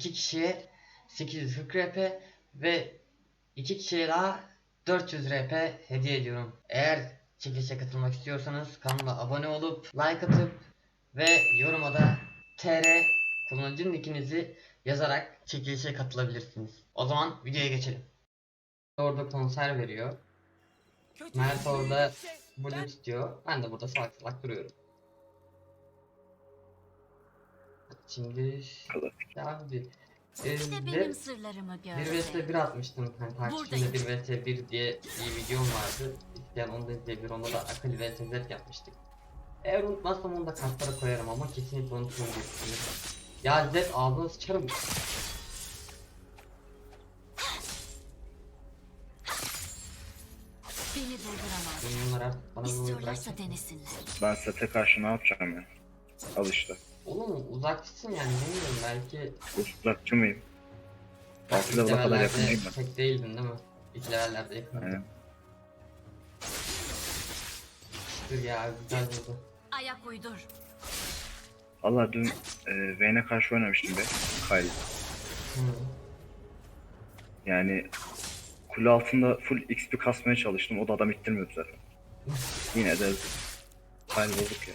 2 kişiye 800 RP ve 2 kişiye daha 400 RP hediye ediyorum. Eğer çekilişe katılmak istiyorsanız kanalıma abone olup like atıp ve yoruma da TR kullanıcının ikinizi yazarak çekilişe katılabilirsiniz. O zaman videoya geçelim. Orada konser veriyor. Mert orada şey. blue tutuyor. Ben de burada salak salak duruyorum. Şimdi abi e, İşte benim sırlarımı gör. 1 vs 1 atmıştım hani takipçimde 1 vs 1 diye bir videom vardı. İsteyen onu da izleyebilir. Onda da Akali vs Z yapmıştık. Eğer unutmazsam onu da kartlara koyarım ama kesinlikle unuturum diye. Ya Z ağzına sıçarım. Beni durduramaz. Bunlar artık bana bir İstiyorlarsa bıraksın. denesinler. Ben sete karşı ne yapacağım ya? Al işte. Oğlum uzakçısın yani bilmiyorum belki Uzakçı mıyım? Altı level'a kadar levellerde yakıncıyım ben. Pek değildin değil mi? İlk levellerde yakın. Aynen. Dur ya güzel oldu. Ayak uydur. Valla dün e, Vayne'e karşı oynamıştım be. Kyle. Hı. Yani kule altında full XP kasmaya çalıştım. O da adam ittirmiyordu zaten. Yine de Kyle bozuk ya.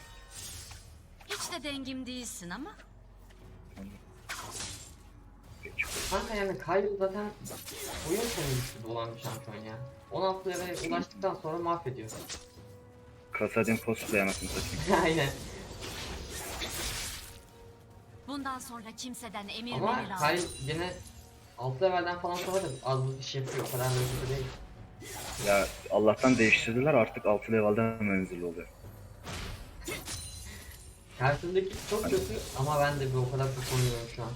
De dengim değilsin ama. Kanka yani Kyle zaten oyun sonu güçlü olan bir şampiyon ya. 16 level'e ulaştıktan sonra mahvediyor. Kasadin cosplay anasını satayım. Aynen. Bundan sonra kimseden emir Ama alma. Kyle gene 6 level'den falan sonra da az bir şey yapıyor. O kadar da kötü değil. Ya Allah'tan değiştirdiler artık 6 level'den menzilli oluyor. Karşısındaki çok kötü ama ben de bir o kadar çok oynuyorum şu an.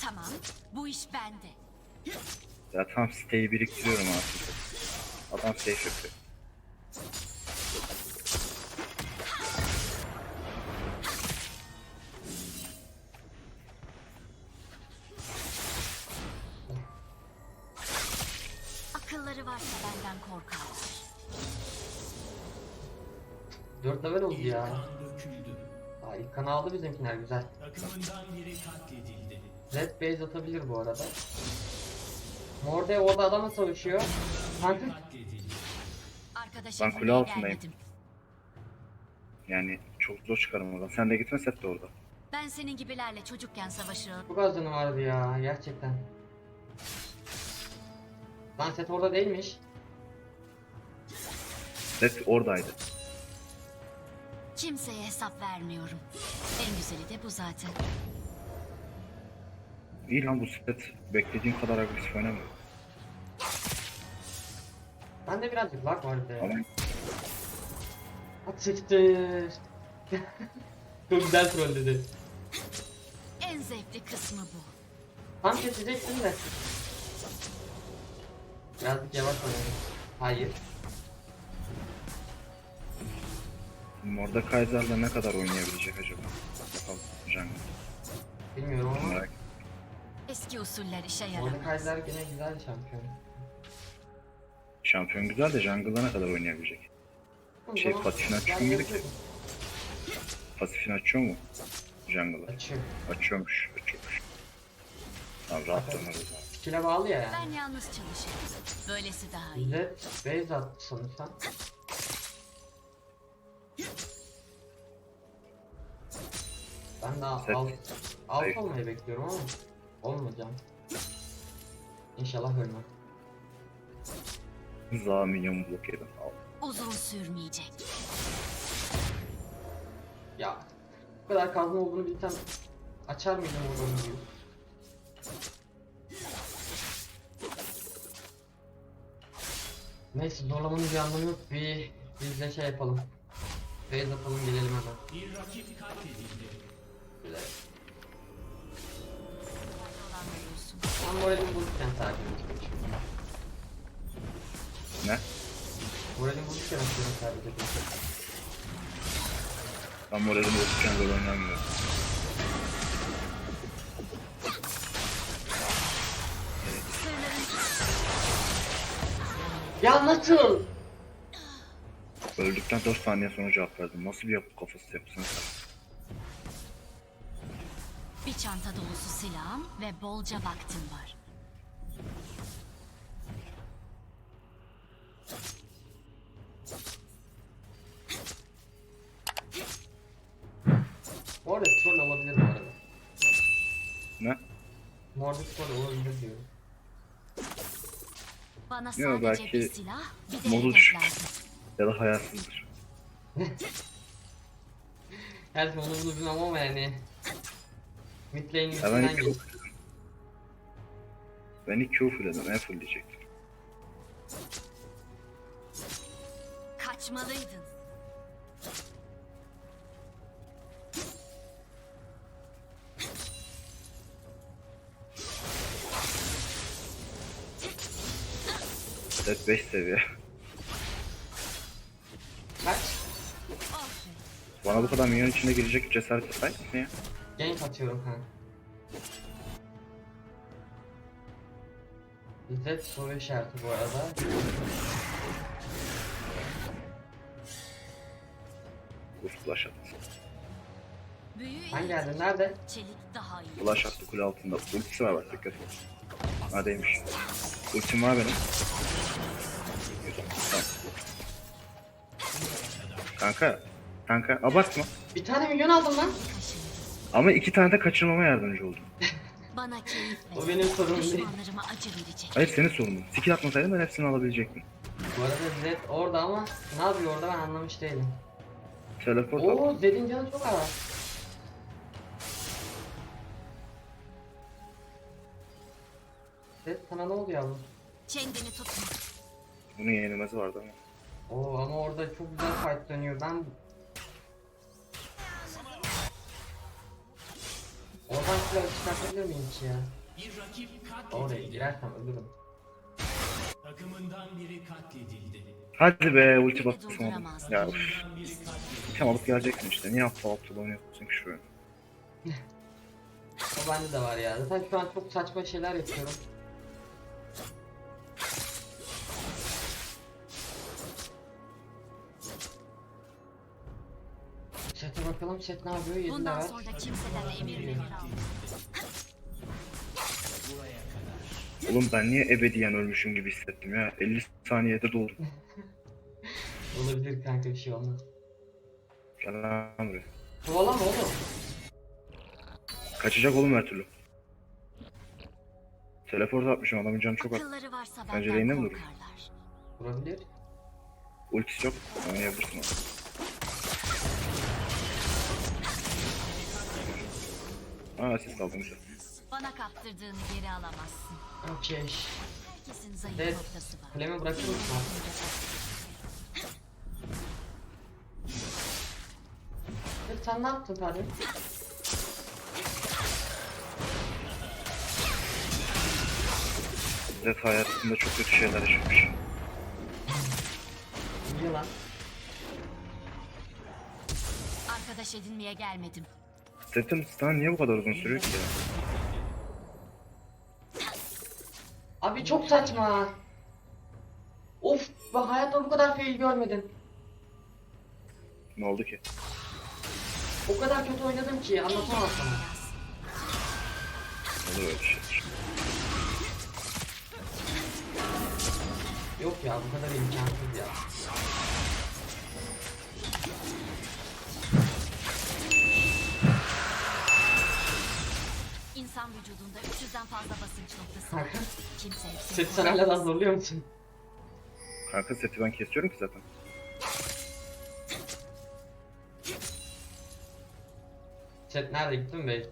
Tamam. Bu iş bende. Ya tam siteyi biriktiriyorum artık. Adam safe yapıyor. 4 level oldu ya. Aa, ilk kanı aldı bizimkiler güzel. Takımından biri katledildi. Red base atabilir bu arada. Morde orada adamla savaşıyor. Kanka Katledildi. Arkadaşım Ben kule altındayım. Yani çok zor çıkarım oradan. Sen de gitme set de orada. Ben senin gibilerle çocukken savaşırım. çok az canı vardı ya gerçekten. Lan set orada değilmiş. Set oradaydı. Kimseye hesap vermiyorum. En güzeli de bu zaten. İyi lan bu set beklediğim kadar agresif oynamıyor. Bende birazcık lag vardı ya. Ama. Çok güzel troll dedi. En zevkli kısmı bu. Tam keseceksin de. Birazcık yavaş oynayalım. Hayır. Morda Kaiser'la ne kadar oynayabilecek acaba? Bakalım Jungle. Bilmiyorum ama. Merak Eski usuller işe Orada yaramaz. Kaiser gene güzel şampiyon. Şampiyon güzel de Jungle'da ne kadar oynayabilecek? Şey, Zaman- Patif'in açık Yani mı yapıyor. gerekiyor? Pasifini açıyor mu? Jungle'ı. Açıyor. Açıyormuş, açıyormuş. Tamam rahat döner o zaman. Skill'e bağlı ya yani. Ben yalnız çalışırım. Böylesi daha iyi. Bize base attı sanırsam. Ben daha alt, alt Hayır. olmayı bekliyorum ama olmayacağım. İnşallah ölmem. Za minyon blok. Al. Uzun sürmeyecek. Ya bu kadar kazma olduğunu bilsem açar mıydım o oyuncuyu? Neyse zorlamanın bir anlamı yok. Bir biz de şey yapalım. Base atalım gelelim hemen. Bir rakip katledildi. Olsun. Ben moralimi bulurken takip ediyorum. Ne? Moralim bozuk yaratıyorum sadece. Ben moralim bozukken böyle oynamıyorum. Ya nasıl? Öldükten 4 saniye sonra cevap verdim. Nasıl bir yapı kafası yapsın sen? Bir çanta dolusu silahım ve bolca vaktim var. Bu arada troll olabilir bu arada. Ne? Morde troll olabilir diyorum. Bana sadece belki bir silah, bir de modu hedef düşük. lazım. Ya da hayasızdır. Her zaman onu bilmem ama yani. Mid lane Ya ben yüzünden ilk Q geçti. fulledim. Ben ilk Q fulledim. E full diyecektim. Kaçmalıydın. Set 5 seviye. Kaç? Bana bu kadar minyon içinde girecek cesaret sahip misin ya? Gank atıyorum kanka. İzzet soru işareti bu arada. Uf flash attı. Büyü Sen iyi. geldin nerede? Çelik daha iyi. Flash attı kule altında. Ultisi var bak dikkat et. Neredeymiş? Ultim var benim. Tamam. Kanka. Kanka abartma. Bir tane milyon aldım lan. Ama iki tane de kaçırmama yardımcı oldum. Bana keyif O benim sorunum değil. Düşmanlarıma acı verecek. Hayır senin sorunun. Skill atmasaydın ben hepsini alabilecektim. Bu arada Zed orada ama ne yapıyor orada ben anlamış değilim. Teleport at. Oo Zed'in canı çok az. Zed sana ne oldu yavrum? Kendini tutma. Bunun yenilmezi vardı ama. Oo ama orada çok güzel fight dönüyor. Ben silah çıkartabilir miyim hiç ya? Bir rakip Oraya katledildi. girersem ölürüm. Takımından biri katledildi. Hadi be ulti Beni basmasın oğlum. Ya üf. Takımından biri katledildi. Tam alıp geleceksin işte. Niye aptal aptal oynuyorsun ki şu oyunu? O bende de var ya. Zaten şu an çok saçma şeyler yapıyorum. Set'e bakalım set ne yapıyor? 7 Bundan level. sonra kimseden emir memir Oğlum ben niye ebediyen ölmüşüm gibi hissettim ya. 50 saniyede doğdum. Olabilir kanka bir şey olmaz. Gel lan buraya. Kovalama oğlum. Kaçacak oğlum her türlü. Teleport atmışım adamın canı çok az. Akılları varsa Bence lane'e mi duruyor? korkarlar. Vurabilir. Ultisi yok. Oynayabilirsin onu. Aa aldım güzel. Bana kaptırdığını geri alamazsın. Okey. Evet. Kalemi bırakır mısın? Evet, sen ne yaptın kardeşim? Zed hayatında çok kötü şeyler yaşamış. İyi lan. Arkadaş edinmeye gelmedim. Zed'in stun niye bu kadar uzun sürüyor ki ya? Abi çok saçma. Of ben hayatta bu kadar fail görmedim. Ne oldu ki? O kadar kötü oynadım ki anlatamam sana. Olur öyle şey. Yok ya bu kadar imkansız ya. İnsan vücudunda 300'den fazla basınç noktası var. Kimse hepsini set sen hala daha zorluyor musun? Kanka seti ben kesiyorum ki zaten. Set nerede gittin bey?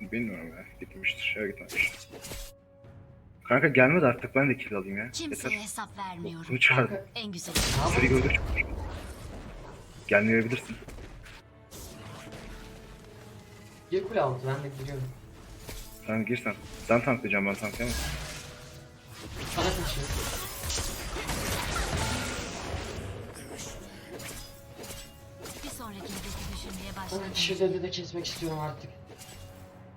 Bilmiyorum ya. Gitmiştir. Ya gitmemiş. Kanka gelmedi artık ben de kill alayım ya. Kimseye Yeter. hesap vermiyorum. Bunu çağırdı. En güzeli. Yapayım? gördük. Gelmeyebilirsin. Gir kule altı ben de giriyorum. Sen gir sen. Sen tanklayacağım ben tanklayamam. Bana kaçıyor. Bir sonraki hedefi düşünmeye başladım. Şu dedi de kesmek istiyorum artık.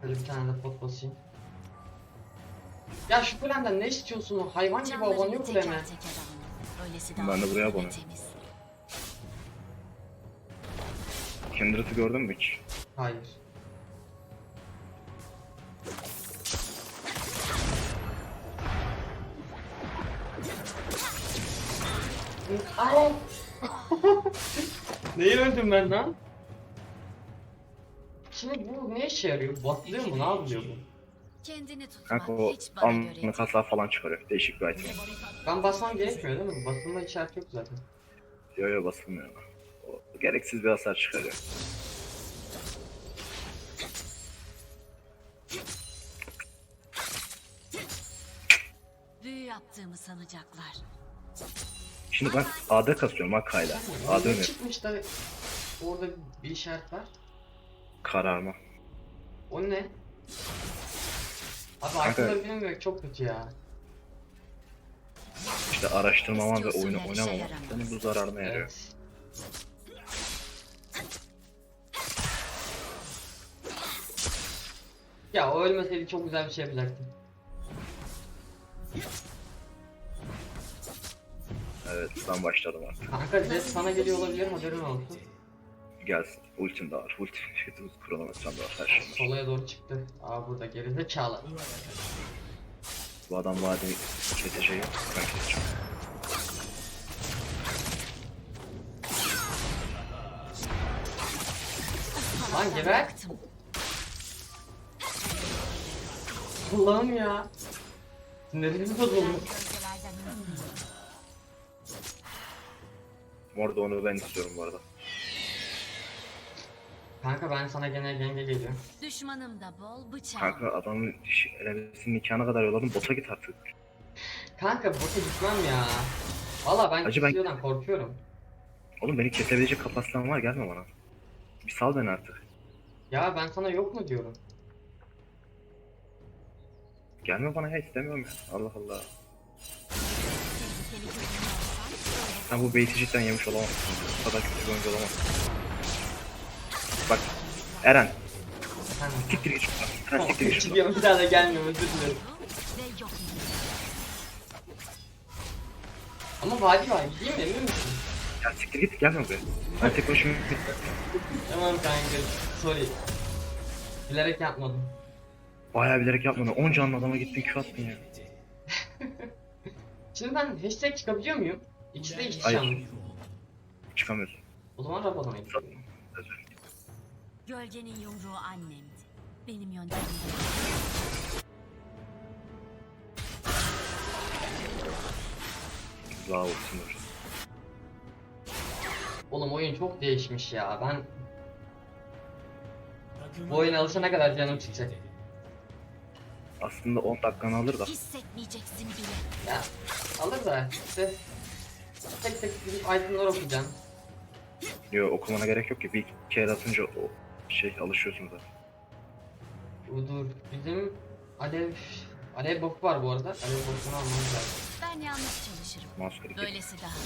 Böyle bir tane de pot basayım. Ya şu kulemden ne istiyorsun hayvan gibi Canlarını abanıyor kuleme. Ben de buraya abanıyorum. temiz. Gördün mü hiç? Hayır. Ay. Neyi öldüm ben lan? Şimdi bu ne işe yarıyor? Batlıyor mu? Ne yapıyor bu? Kendini tutma. Kanka o Hiç bana göre anlık değil. hasar falan çıkarıyor. Değişik bir item. Ben basmam gerekmiyor değil mi? Basılma işareti yok zaten. Yo yo basılmıyor. O gereksiz bir hasar çıkarıyor. Büyü yaptığımı sanacaklar. Şimdi ben AD kasıyorum Akka'yla. AD Ne mi? çıkmış da orada bir işaret var. Kararma. O ne? Abi Kanka- aklımda bilmiyorum çok kötü ya. İşte araştırmama ve İstiyorsun oyunu her işe yaramaz. senin bu zararına yarıyor. Evet. Ya o ölmeseydi çok güzel bir şey yapacaktım. Evet ben başladım artık. Kanka Zed sana geliyor olabilir haberin olsun. Gelsin. Ultim de var. Ultim fiyatımız kronometrem de var. Her şey var. Solaya doğru çıktı. Aa burada gerizekalı. Bu adam vadi keseceği ben keseceğim. Lan geber. Allah'ım ya. Sinirimiz bozuldu. Orada onu ben istiyorum bu arada. Kanka ben sana gene genge geliyorum. Düşmanım da bol bıçağım. Kanka adamın elebisinin nikahına kadar yolladım. Bota git artık. Kanka boşa gitmem ya. Valla ben Hacı ben- korkuyorum. Oğlum beni kesebilecek kapasitem var gelme bana. Bir sal beni artık. Ya ben sana yok mu diyorum. Gelme bana ya istemiyorum ya. Allah Allah. Sen bu beyti cidden yemiş olamazsın. Bu kadar kötü bir oyuncu olamazsın. Bak Eren siktir git şuradan. Eren siktir git şuradan. çıkıyorum bir daha da gelmiyorum özür dilerim. Ama vadi var değil mi emin misin? Ya siktir git gelme buraya. Ben tek başıma Tamam kanka sorry. Bilerek yapmadım. bayağı bilerek yapmadın. 10 canlı adama gittin Q attın ya. Şimdi ben hashtag çıkabiliyor muyum? İkisi de iki Hayır. canlı. Çıkamıyorsun. O zaman Rabadon'a gidiyorum. Gölgenin yumruğu annemdi. Benim yöntemim. Daha olsun dur. Oğlum oyun çok değişmiş ya. Ben bu oyuna alışana kadar canım çıkacak. Aslında 10 dakikanı alır da. Hissetmeyeceksin bile. Ya alır da işte tek tek gidip itemler okuyacağım. Yo okumana gerek yok ki. Bir kere atınca o şey alışıyorsun zaten. Bu Dur bizim Alev Alev boku var bu arada. Alev bokunu almamız lazım. Ben yalnız çalışırım. Mouse click. Böylesi daha.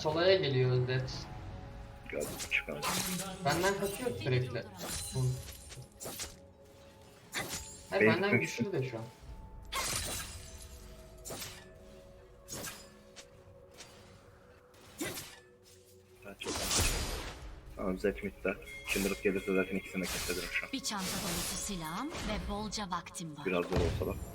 Solaya geliyor Özdet. Gördüm çıkalım. Benden kaçıyor sürekli. Hı. Hayır Benim benden güçlü de şu an. Tamam Zed midde. Kindred gelirse zaten ikisini kesebilirim şu an. Bir çanta dolusu silahım ve bolca vaktim var. Biraz zor olsa da.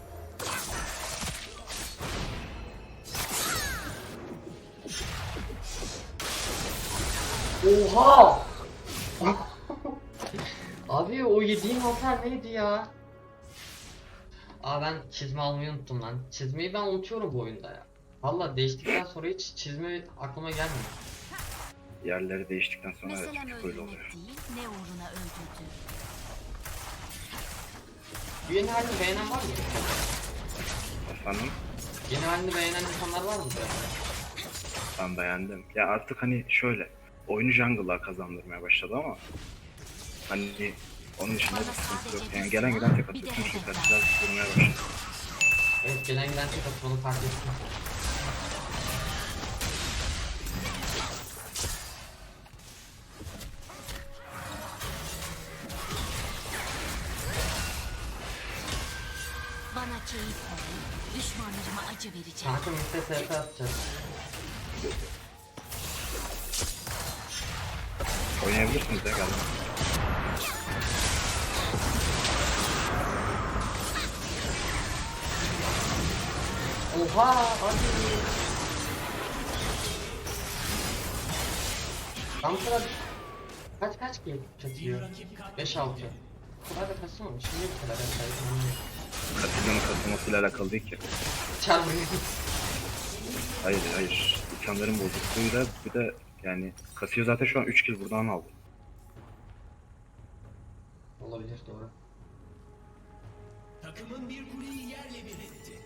Oha! Abi o yediğim hasar neydi ya? Aa ben çizme almayı unuttum lan. Çizmeyi ben unutuyorum bu oyunda ya. Valla değiştikten sonra hiç çizme aklıma gelmiyor. Yerleri değiştikten sonra evet Meselem çok öyle öldürmek oluyor. değil, ne uğruna öldürdüğüm. Bu yeni halini beğenen var mı? Efendim Yeni halini beğenen insanlar var mı? ben beğendim. Ya artık hani şöyle oyunu jungle'lar kazandırmaya başladı ama hani Onun dışında bir sıkıntı yok. Yani gelen giden tek atıyor. Tüm şirketler durmaya başladı. Evet gelen giden tek atıp onu fark ettim. Bana keyif verin. Düşmanlarıma acı vereceğim. Kanka. TP atacağız. Oynayabilirsiniz ya geldim. Oha hadi. Tam kadar kaç kaç ki çatıyor? rakip 5 katledildi. 6. Bu kadar da kasılmamış. Niye bu kadar kasılmamış? Katilyonun katılmasıyla alakalı değil ki. Çarpıyor. Hayır hayır. İnsanların bozukluğuyla bir de yani Casio zaten şu an 3 kill buradan aldı. Olabilir doğru. Takımın bir kuleyi yerle bir etti.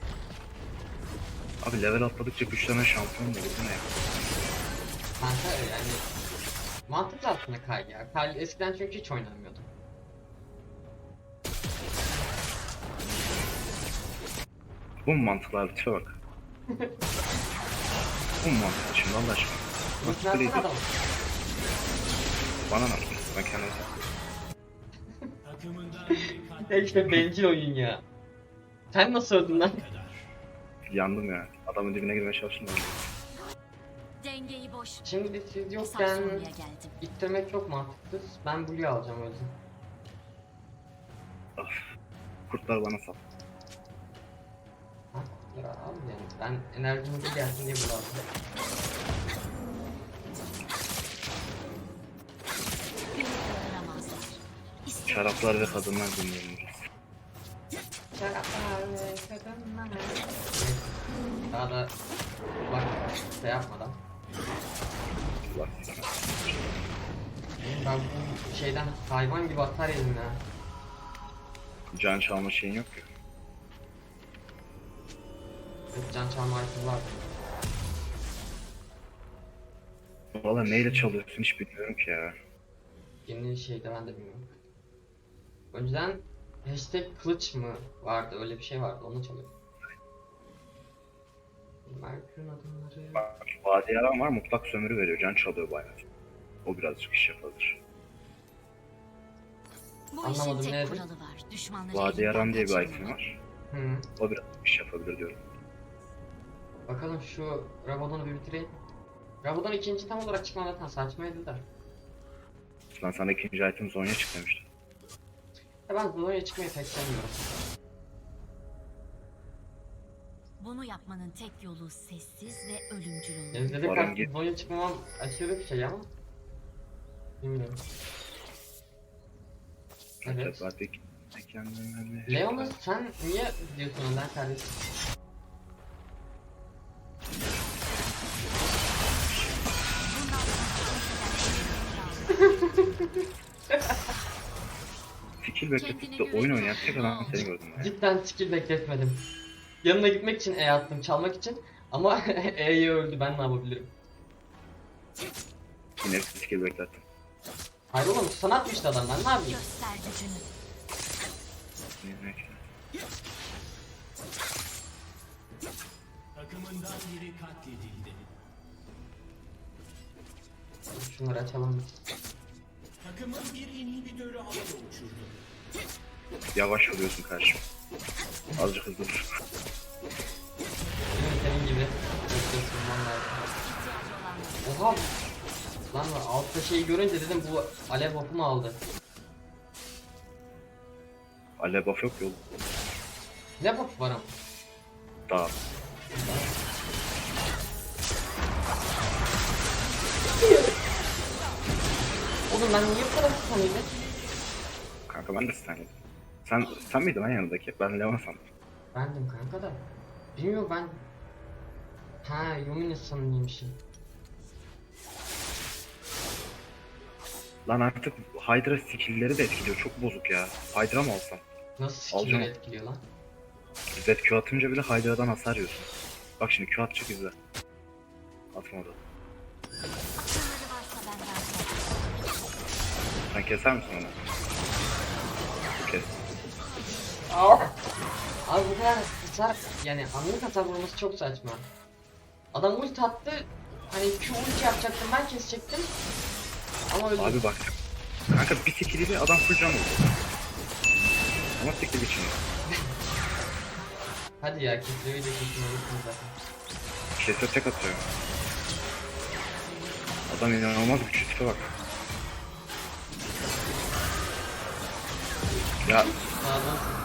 Abi level atladıkça güçlenen şampiyon mu bu ne ya? Kanka yani mantıklı aslında Kyle ya. Kyle eskiden çünkü hiç oynanmıyordu. Bu mu mantıklı abi tipe bak. bu mu mantıklı şimdi Allah aşkına? Değil. adam. Bana ne? Ben biri Ya işte bencil oyun ya. Sen nasıl öldün lan? yandım ya. Adamın dibine girmeye çalıştım. Dengeyi boş. Şimdi siz yokken geldim. ittirmek çok mantıklı. Ben Blue'yu alacağım o yüzden. Of. Kurtlar bana sal. Ha? Ya abi yani ben enerjimizi gelsin diye Blue aldım. Şaraplar ve kadınlar dinliyorum. Daha da bak şey yapmadan. Sana. Ben bu şeyden hayvan gibi atar ya. Can çalma şeyin yok ya. Yok can çalma item var. Valla neyle çalıyorsun hiç bilmiyorum ki ya. Yeni şeyde ben de bilmiyorum. Önceden hashtag kılıç mı vardı öyle bir şey vardı onu çalıyorum. Merkür'ün adımları... Bak vadi yaran var mutlak sömürü veriyor. Can çalıyor bayağı. O birazcık iş yapabilir. Bu işin Anlamadım, tek neydi? kuralı var. Düşmanları Vadi elinden yaran diye bir kaçırmamak. item var. Hı. O biraz iş yapabilir diyorum. Bakalım şu Rabadon'u bir bitireyim. Rabadon ikinci tam olarak çıkmadı zaten saçmaydı da. Ben sana ikinci item Zonya çık demiştim. Ya ben Zonya'ya çıkmayı pek sevmiyorum. Bunu yapmanın tek yolu sessiz ve ölümcül olmak. Ezreal'e Baron karşı git. Zonya çıkmamam aşırı bir şey ama. Bilmiyorum. Evet. Acaba tek kendime Leona sen niye diyorsun önden kardeşim? Bekletip de oyun oynayan tek adam seni gördüm ya. Cidden skill bekletmedim. Yanına gitmek için E attım çalmak için ama E'yi öldü ben ne yapabilirim? Yine skill beklettim. Hayır oğlum sana atmıştı adam ben ne yapayım? göster gücünü. Yine- Takımından biri katledildi. Şunları açalım. Takımın bir inhibitörü havada uçurdu. Yavaş oluyorsun karşıma. Azıcık hızlı dur. Senin gibi. Oha! Lan bu altta şeyi görünce dedim bu alev hapı mı aldı? Ale buff yok yol. Ne hap var ama? Daha. Oğlum ben niye bu kadar tutamıyorum? Kanka ben de sen Sen, sen miydin lan yanındaki? Ben Leon sandım. Bendim kanka da. Bilmiyorum ben... Ha Yumina sanıymışım. Lan artık Hydra skill'leri de etkiliyor. Çok bozuk ya. Hydra mı alsam? Nasıl skill'leri Alacağım. etkiliyor lan? Zed Q atınca bile Hydra'dan hasar yiyorsun. Bak şimdi Q atacak izle. Atmadı. Sen keser misin onu? Abi bu kadar hasar yani anlık hasar vurması çok saçma. Adam ulti attı. Hani Q ulti yapacaktım ben kesecektim. Ama öldü. Abi bak. Kanka bir skilliyle adam full can oldu. Ama skill için. Hadi ya kesmeyi de kesin alırsın zaten. Kese tek atıyor. Adam inanılmaz güçlü tipe bak. Ya Sağdan.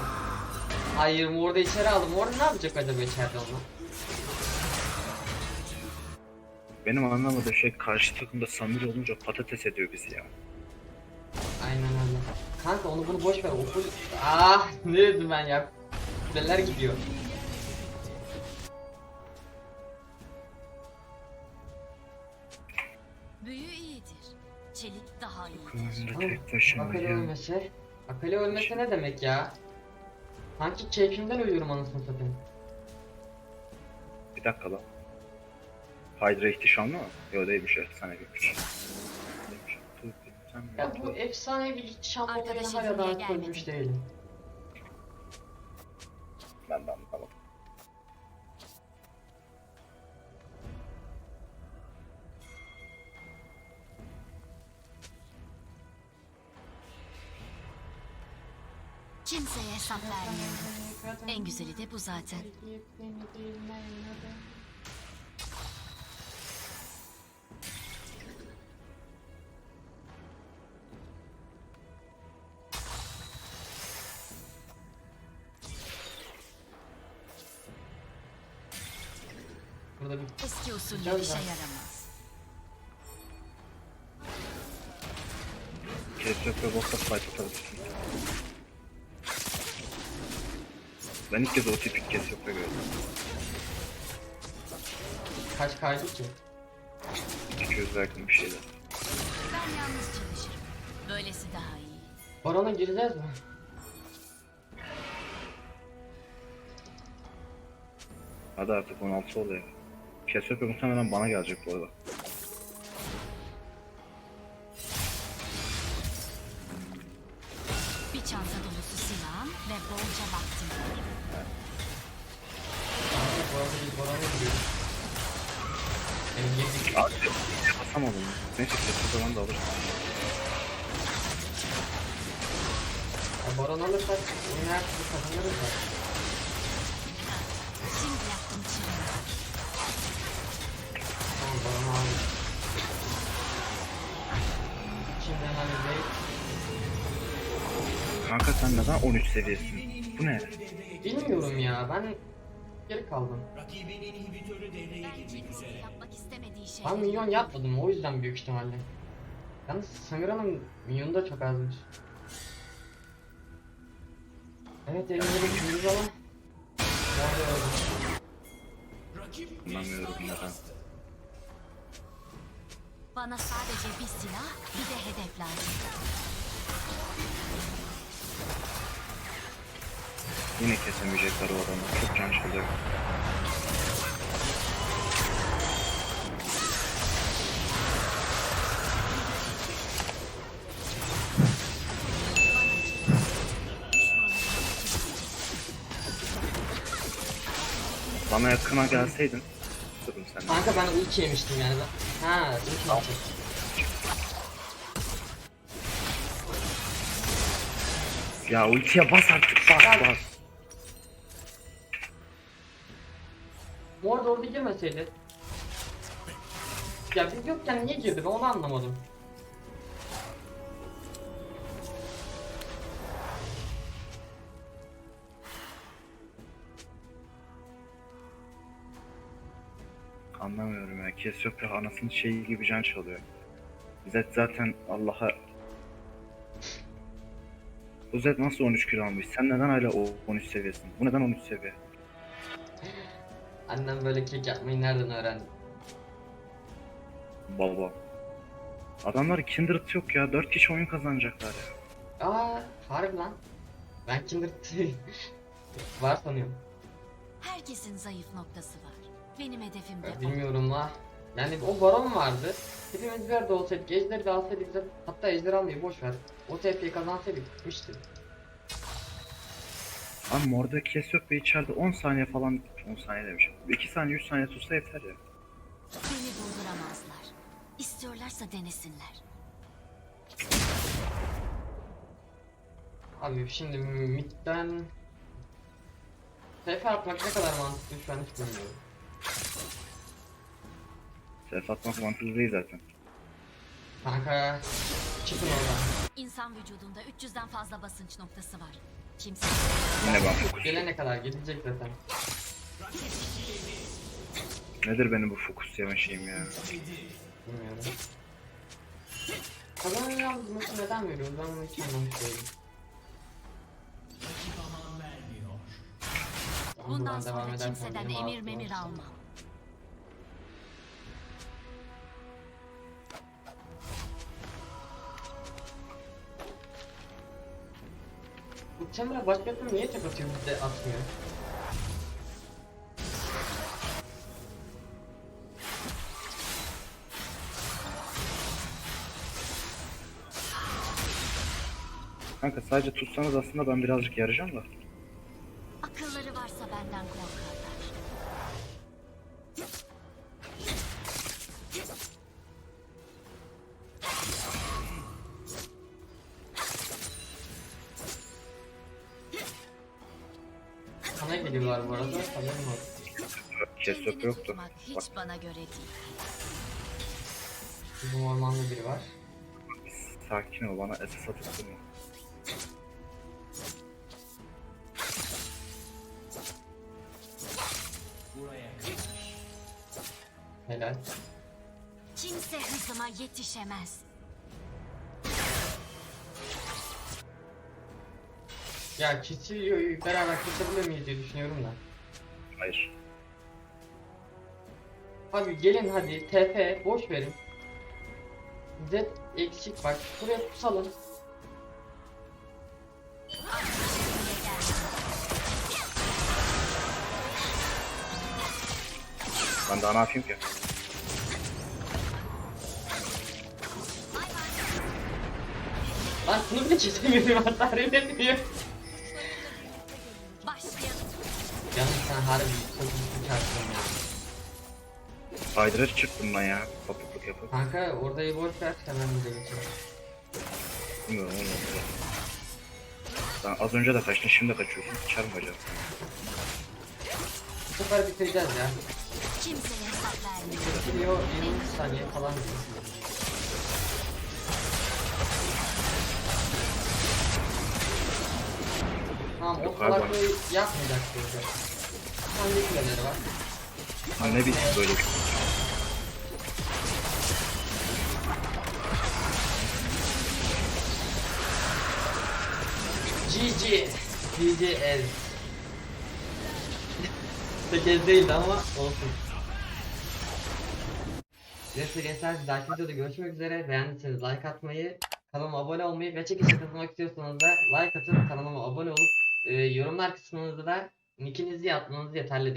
Hayır Mord'u içeri aldım. Mord ne yapacak acaba içeride onunla? benim anlamadığım şey karşı takımda Samir olunca patates ediyor bizi ya. Aynen öyle. Kanka onu bunu boş ver. O full... Ah ne dedim ben ya. Neler gidiyor. Büyü iyidir. Çelik daha iyidir. Kızımda tek başıma Akali ya. ölmese. Akali ölmese ne demek ya? Sanki keyfimden ölüyorum anasını satayım. Bir dakika lan. Hydra ihtişamlı mı? Yok değilmiş efsane birmiş. Değilmiş. Dur, dur, sen mi Ya bu efsane bir şampiyon Arkadaşım hala daha gelmedi. koymuş değilim. Ben de anlamadım. Kimseye hesap vermiyorum. En güzeli de bu zaten. Burada bir Eski usulle Güzel bir şey yaramaz. Ve boss'a fight atabilirsin. Ben ilk kez o tipik kesret ve gördüm. kaç kaydı ki? 200 yakın bir şeyler. Ben yalnız çalışırım. Böylesi daha iyi. Barona gireceğiz mi? Hadi artık 16 oluyor. Kesret ve muhtemelen bana gelecek bu arada. Seviyesin? Bu ne? Bilmiyorum ya ben geri kaldım. Şey. Ben milyon yapmadım o yüzden büyük ihtimalle. Yalnız Samira'nın milyonu da çok azmış. Evet elimde bir kümüz ama. Nerede öldü? Rakip Anlamıyorum neden. Bana sadece bir silah, bir de hedef lazım. Yine kesemeyecekler o adamı. Çok can çalıyor. Bana yakına gelseydin. Durun sen. Kanka ben ulti yemiştim yani. Ha ulti yapacak. Ya ultiye bas artık bas bas. Mor da orada girmeseydi. Ya biz yokken niye girdi onu anlamadım. Anlamıyorum ya. Cassiopeia anasının şeyi gibi can çalıyor. Zed zaten Allah'a... Bu Zed nasıl 13 kilo almış? Sen neden hala o 13 seviyesin? Bu neden 13 seviye? Annem böyle kek yapmayı nereden öğrendi? Baba. Adamlar Kindred yok ya. 4 kişi oyun kazanacaklar ya. Aa harbi lan. Ben Kindred var sanıyorum. Herkesin zayıf noktası var. Benim hedefim de o. bilmiyorum la. Yani o baron vardı. Hepimiz bir arada olsaydık, ejderi de alsaydık zaten. Hatta ejderi almayı boş ver. O TP'yi kazansaydık bitmişti. Ama morda kes yok ve içeride 10 saniye falan 10 saniye demişim. 2 saniye 3 saniye tutsa yeter ya. Beni durduramazlar. İstiyorlarsa denesinler. Abi şimdi midden TF atmak ne kadar mantıklı şu an hiç bilmiyorum. Ses atmak mantıklı değil zaten. Kanka çıkın oradan. İnsan vücudunda 300'den fazla basınç noktası var. Kimse Yine ben fokus. Gelene kadar gelecek zaten. Nedir benim bu fokus yeme şeyim ya? Bilmiyorum. Kazanacağımız maçı neden veriyoruz? Ben bunu hiç anlamış değilim. Rakip aman vermiyor. Ben bundan sonra kimseden emir memir olsun. almam. Bu Temra başka türlü niye tek atıyor bizde atmıyor? Kanka sadece tutsanız aslında ben birazcık yarayacağım da. Yoktu. tutmak hiç Bak bana göre değil. Bizim ormanda biri var. sakin ol bana SS kadar. Helal. Kimse hızıma yetişemez. Ya Kisilio'yu beraber kesebilir miyiz diye düşünüyorum da. Hayır. Abi gelin hadi TP boş verin. Z eksik bak şuraya tutalım. Ben daha ne yapayım ki? Lan bunu bile kesemiyorum hatta. Başlayalım. Yalnız sen harbi çok çıkarsın ya. Spider'a çıktım ben ya. Topukluk yapıp. Kanka orayı boş ver hemen bize geçelim. Bilmiyorum oğlum. Sen az önce de kaçtın şimdi de kaçıyorsun. Sıçarım bacağım. Bu sefer bitireceğiz ya. Kimseye hesap vermiyor. Kisilio 20 saniye falan diyor. Tamam o Yok abi. salaklığı yapmayacak kuleleri var. Ha ne bileyim böyle bir GG. GG ez. Pek ez değildi ama olsun. Neyse gençler bir dahaki videoda görüşmek üzere. Beğendiyseniz like atmayı, kanalıma abone olmayı ve çekişe katılmak istiyorsanız da like atıp kanalıma abone olup e, yorumlar kısmınızda da nickinizi yazmanız yeterli.